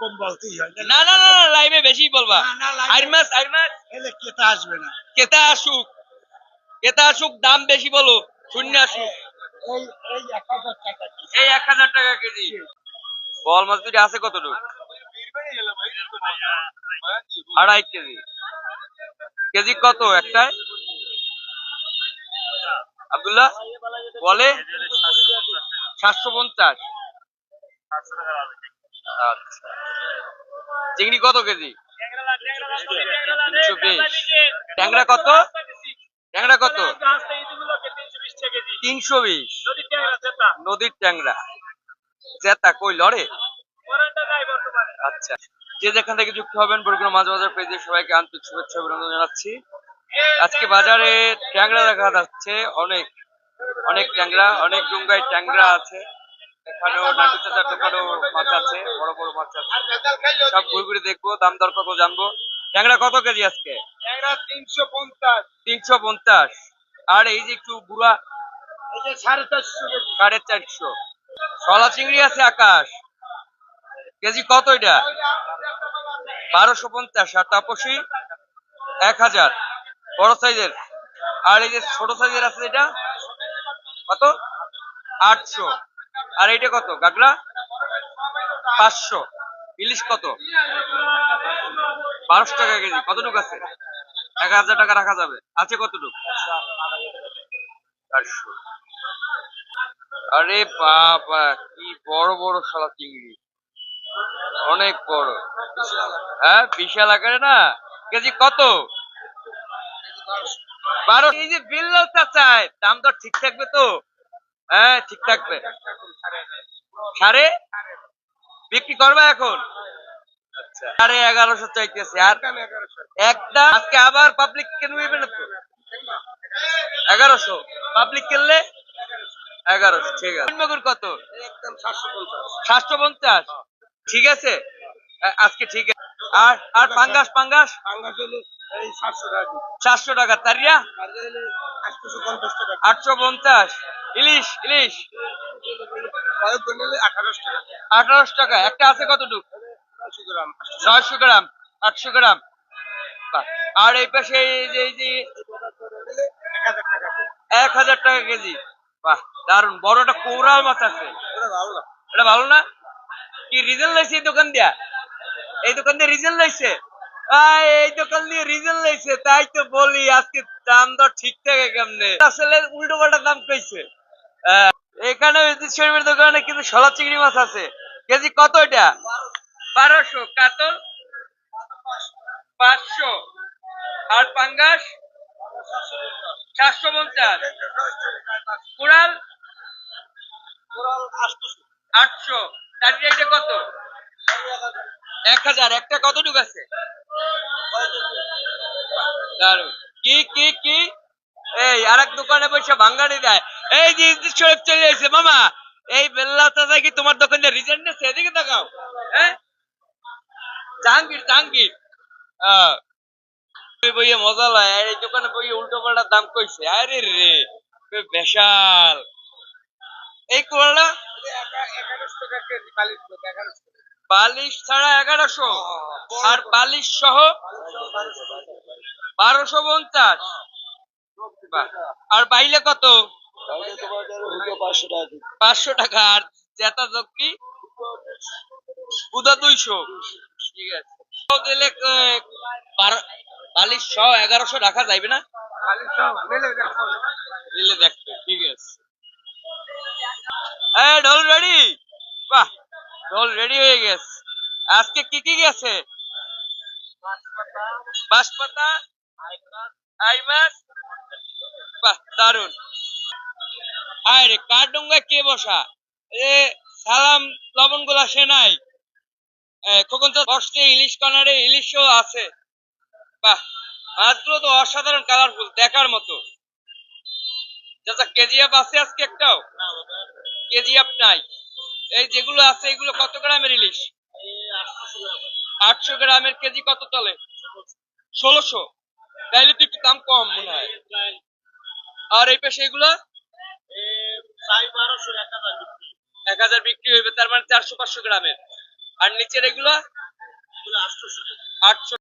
কম বলতেই হয় না? না না না লাইভে বেশি বলবা। আর মাস আর মাস। এলে কেতা আসবে না। কেতা আসুক। কেতা আসুক দাম বেশি বলো শূন্য আসুক। এই এই এক হাজার টাকা কেজি। এই এক হাজার টাকা কেজি। বল মাছ দুটি আছে কতটুকু? আড়াই কেজি। কেজি কত একটায়? আব্দুল্লাহ বলে? সাতশো পঞ্চাশ। চিংড়ি কত কেজি? তিনশো বিশ। ট্যাংরা কত? ট্যাংরা কত? তিনশো বিশ। নদীর ট্যাংরা। জেতা কই লড়ে? আচ্ছা। যে যেখান থেকে যুক্ত হবেন, বরগুনা মাঝ বাজার পেজে সবাইকে আন্তরিক শুভেচ্ছা, অভিনন্দন জানাচ্ছি। আজকে বাজারে ট্যাংরা দেখা যাচ্ছে। অনেক অনেক ট্যাংরা, অনেক ডুঙ্গায় ট্যাংরা আছে। এখানেও নাটু চাচার দোকানেও মাছ আছে বড় বড় মাছ আছে। সব ঘুরে ঘুরে দেখব দাম দর কত জানব। ট্যাংরা কত কেজি আজকে? তিনশো পঞ্চাশ। তিনশো পঞ্চাশ। আর এই যে একটু বুড়া সাড়ে চারশো সাড়ে চারশো। চিংড়ি আছে আকাশ। কেজি কত এটা? বারোশো পঞ্চাশ। আর তাপসী? এক হাজার। বড় সাইজের। আর এই যে ছোট সাইজের আছে এটা? কত? আটশো। আর এইটা কত? গাগরা? পাঁচশো। ইলিশ কত? বারোশো টাকা কেজি। কতটুকু আছে? এক হাজার টাকা রাখা যাবে। আছে কতটুকু? চারশো। আরে বাবা, কি বড় বড় শালা চিংড়ি। অনেক বড়। হ্যাঁ বিশাল আকারে না? কেজি কত? বারো এই যে বিল্লাল চাচায় দাম তো ঠিক থাকবে তো? হ্যাঁ ঠিক থাকবে। সাড়ে? বিক্রি করবে এখন? আচ্ছা। সাড়ে এগারোশো চাইতেছে। আর একদম আজকে আবার পাবলিক কিনবে না তো এগারোশো। পাবলিক কিনলে? এগারোশো ঠিক আছে। কত? সাতশো পঞ্চাশ। ঠিক আছে? আজকে ঠিক আছে। আর আর পাঙ্গাস পাঙ্গাস? সাতশো টাকা তারিয়া? আটশো পঞ্চাশ। ইলিশ ইলিশ। আঠারোশো টাকা। আঠারোশো টাকা। একটা আছে কতটুকু? গ্রাম। আটশো গ্রাম। আর এই পাশে যে যে এক হাজার টাকা কেজি। বাহ দারুণ বড়টা কৌরাল মাছ আছে। ওটা ভালো না। এটা ভালো না? কি রিজেল লাইছে এই দোকান দিয়া? এই দোকান দিয়ে রিজেল লাইছে? এই দোকান দিয়ে রিজেল লাইছে। তাই তো বলি আজকে দাম দর ঠিক থাকে কেমনে? আসলে উল্টো পাল্টা দাম কইছে। এখানে শরীফের দোকানে কিন্তু শলা চিংড়ি মাছ আছে। কেজি কত এটা? বারোশো। কাতল? পাঁচশো। আর পাঙ্গাস? চারশো পঞ্চাশ। কুড়াল? আটশো। তার এটা কত? এক হাজার। একটা কতটুকু আছে? দারুণ কি কি কি? এই আর এক দোকানে বসে ভাঙ্গানি দেয়। এই যে ইদ্দিস চলে এসেছে মামা। এই বেল্লা চাচা কি তোমার দোকানে রিজেন্ট নেছে এদিকে তাকাও হ্যাঁ? জাহাঙ্গীর জাহাঙ্গীর। বইয়ে মজা লয় এই দোকানে বইয়ে উল্টো পাল্টা দাম কইছে। আরে রে বেশাল। এই কোয়ালা? বালিশ ছাড়া এগারোশো। আর বালিশ সহ বারোশো পঞ্চাশ। আর বাইলে কত? পাঁচশো টাকা আর জেতা জকি উদা দুইশো। ঠিক আছে। দিলে বালিশ সহ এগারোশো রাখা যাইবে না? দিলে দেখবে ঠিক আছে। এ ঢোল রেডি? বাহ ঢোল রেডি হয়ে গেছে। আজকে কি কি গেছে? বাঁশপাতা আই মাছ বাহ দারুণ আরে কার ডোঙ্গা কে বসা? এ, সালাম লবণগুলা সে নাই। খোকন তো বসছে, ইলিশ কর্নারে, ইলিশও আছে। বাহ মাছগুলো তো অসাধারণ কালারফুল দেখার মতো। চাচা কেজিএফ আছে আজকে একটাও? কেজিএফ নাই। এই যেগুলো আছে, এগুলো কত গ্রামের ইলিশ? আটশো গ্রামের কেজি কত চলে ষোলোশো। তাইলে তো একটু দাম কম মনে হয়। আর এই পাশে এগুলো? এক হাজার বিক্রি হইবে তার মানে চারশো পাঁচশো গ্রামের। আর নিচের এগুলো? আটশো